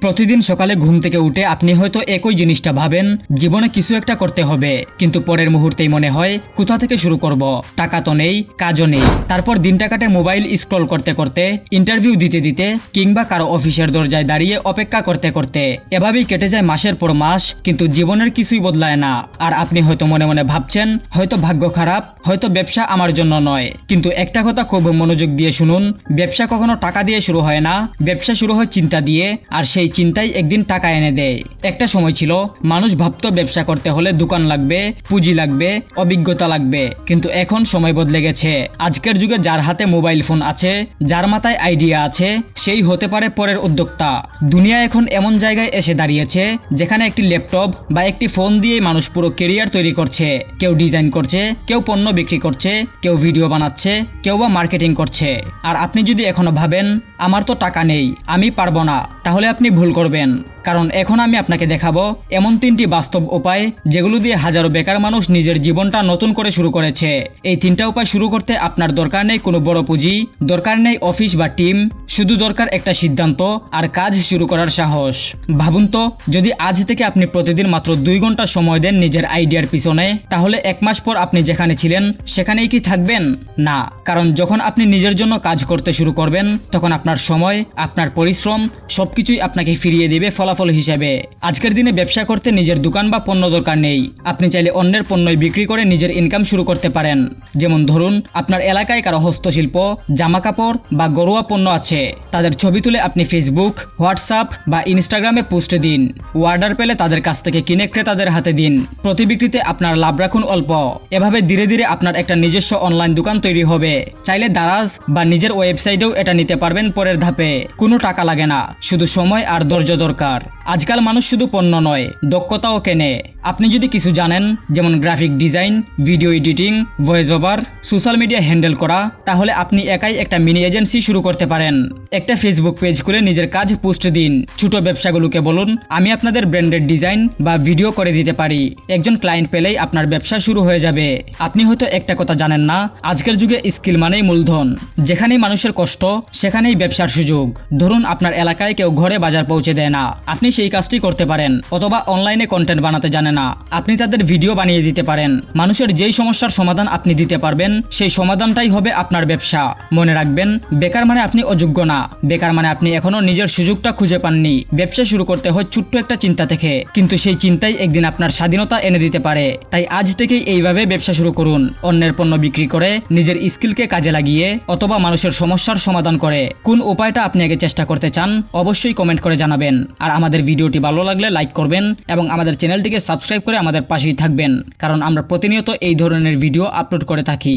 প্রতিদিন সকালে ঘুম থেকে উঠে আপনি হয়তো একই জিনিসটা ভাবেন, জীবনে কিছু একটা করতে হবে, কিন্তু পরের মুহূর্তেই মনে হয়, কোথা থেকে শুরু করব? টাকা তো নেই, কাজও নেই। তারপর দিনটা কাটে মোবাইল স্ক্রল করতে করতে, ইন্টারভিউ দিতে দিতে, কিংবা কারও অফিসের দরজায় দাঁড়িয়ে অপেক্ষা করতে করতে। এভাবেই কেটে যায় মাসের পর মাস, কিন্তু জীবনের কিছুই বদলায় না। আর আপনি হয়তো মনে মনে ভাবছেন, হয়তো ভাগ্য খারাপ, হয়তো ব্যবসা আমার জন্য নয়। কিন্তু একটা কথা খুব মনোযোগ দিয়ে শুনুন, ব্যবসা কখনো টাকা দিয়ে শুরু হয় না, ব্যবসা শুরু হয় চিন্তা দিয়ে, আর সেই চিন্তাই একদিন টাকা এনে দেয়। একটা সময় ছিল, মানুষ ভাবতো ব্যবসা করতে হলে দোকান লাগবে, পুঁজি লাগবে, অভিজ্ঞতা লাগবে। কিন্তু এখন সময় বদলে গেছে। আজকের যুগে যার হাতে মোবাইল ফোন আছে, যার মাথায় আইডিয়া আছে, সেই হতে পারে পরের উদ্যোক্তা। দুনিয়া এখন এমন জায়গায় এসে দাঁড়িয়েছে, যেখানে একটি ল্যাপটপ বা একটি ফোন দিয়ে মানুষ পুরো কেরিয়ার তৈরি করছে। কেউ ডিজাইন করছে, কেউ পণ্য বিক্রি করছে, কেউ ভিডিও বানাচ্ছে, কেউ বা মার্কেটিং করছে। আর আপনি যদি এখনও ভাবেন, আমার তো টাকা নেই, আমি পারব না, তাহলে আপনি ভুল করবেন। কারণ এখন আমি আপনাকে দেখাবো এমন তিনটি বাস্তব উপায় যেগুলো দিয়ে হাজারো বেকার মানুষ নিজের জীবনটা নতুন করে শুরু করেছে। এই তিনটা উপায় শুরু করতে আপনার দরকার নেই কোনো বড় পুঁজি, দরকার নেই অফিস বা টিম, শুধু দরকার একটা সিদ্ধান্ত আর কাজ শুরু করার সাহস। ভাবুন তো, যদি আজ থেকে আপনি প্রতিদিন মাত্র দুই ঘণ্টা সময় দেন নিজের আইডিয়ার পিছনে, তাহলে এক মাস পর আপনি যেখানে ছিলেন, সেখানেই কি থাকবেন? না, কারণ যখন আপনি নিজের জন্য কাজ করতে শুরু করবেন, তখন আপনার সময়, আপনার পরিশ্রম সবকিছুই আপনাকে ফিরিয়ে দেবে ফলাফল হিসেবে। আজকের দিনে ব্যবসা করতে নিজের দোকান বা পণ্য দরকার নেই। আপনি চাইলে অন্যের পণ্যই বিক্রি করে নিজের ইনকাম শুরু করতে পারেন। যেমন ধরুন, আপনার এলাকায় কারও হস্তশিল্প জামা কাপড় বা ঘরোয়া পণ্য আছে। তাদের ছবি তুলে আপনি ফেসবুক হোয়াটসঅ্যাপ বা ইনস্টাগ্রামে পোস্ট দিন। অর্ডার পেলে তাদের কাছ থেকে কিনে ক্রেতাদের হাতে দিন। প্রতি বিক্রিতে আপনার লাভ রাখুন অল্প। এভাবে ধীরে ধীরে আপনার একটা নিজস্ব অনলাইন দোকান তৈরি হবে। চাইলে দারাজ বা নিজের ওয়েবসাইটেও এটা নিতে পারবেন পরের ধাপে। কোনো টাকা লাগে না। শুধু সময় আর ধৈর্য দরকার। আজকাল মানুষ শুধু পণ্য নয়, দক্ষতাও কেনে। আপনি যদি কিছু জানেন, যেমন graphic design video editing voice over social media handle করা, তাহলে আপনি একাই একটা মিনি এজেন্সি শুরু করতে পারেন। একটা ফেসবুক পেজ খুলে নিজের কাজ পোস্ট দিন। ছোট ব্যবসাগুলোকে বলুন, আমি আপনাদের ব্র্যান্ডেড ডিজাইন বা ভিডিও করে দিতে পারি। একজন ক্লায়েন্ট পেলেই আপনার ব্যবসা শুরু হয়ে যাবে। আপনি হয়তো একটা কথা জানেন না, আজকের যুগে স্কিল মানেই মূলধন। যেখানেই মানুষের কষ্ট, সেখানেই ব্যবসার সুযোগ। ধরুন আপনার এলাকায় কেউ ঘরে বাজার পৌঁছে দেয় না। আপনি সেই কাজটি করতে পারেন অথবা অনলাইনে কন্টেন্ট বানাতে জানে না। আপনি তাদের ভিডিও বানিয়ে দিতে পারেন। মানুষের যেই সমস্যার সমাধান আপনি দিতে পারবেন, সেই সমাধানটাই হবে আপনার ব্যবসা। মনে রাখবেন, বেকার মানে আপনি অযোগ্য না। বেকার মানে আপনি এখনও নিজের সুযোগটা খুঁজে পাননি। ব্যবসা শুরু করতে হয় ছোট্ট একটা চিন্তা থেকে। কিন্তু সেই চিন্তাই একদিন আপনার স্বাধীনতা এনে দিতে পারে। তাই আজ থেকেই এইভাবে ব্যবসা শুরু করুন। অন্যের পণ্য বিক্রি করে, নিজের স্কিলকে কাজে লাগিয়ে, অথবা মানুষের সমস্যার সমাধান করে। কোন উপায়টা আপনি আগে চেষ্টা করতে চান, অবশ্যই কমেন্ট করে জানাবেন। আর আমাদের ভিডিওটি ভালো লাগলে লাইক করবেন এবং আমাদের চ্যানেলটিকে সাবস্ক্রাইব করে আমাদের পাশেই থাকবেন, কারণ আমরা প্রতিনিয়ত এই ধরনের ভিডিও আপলোড করে থাকি।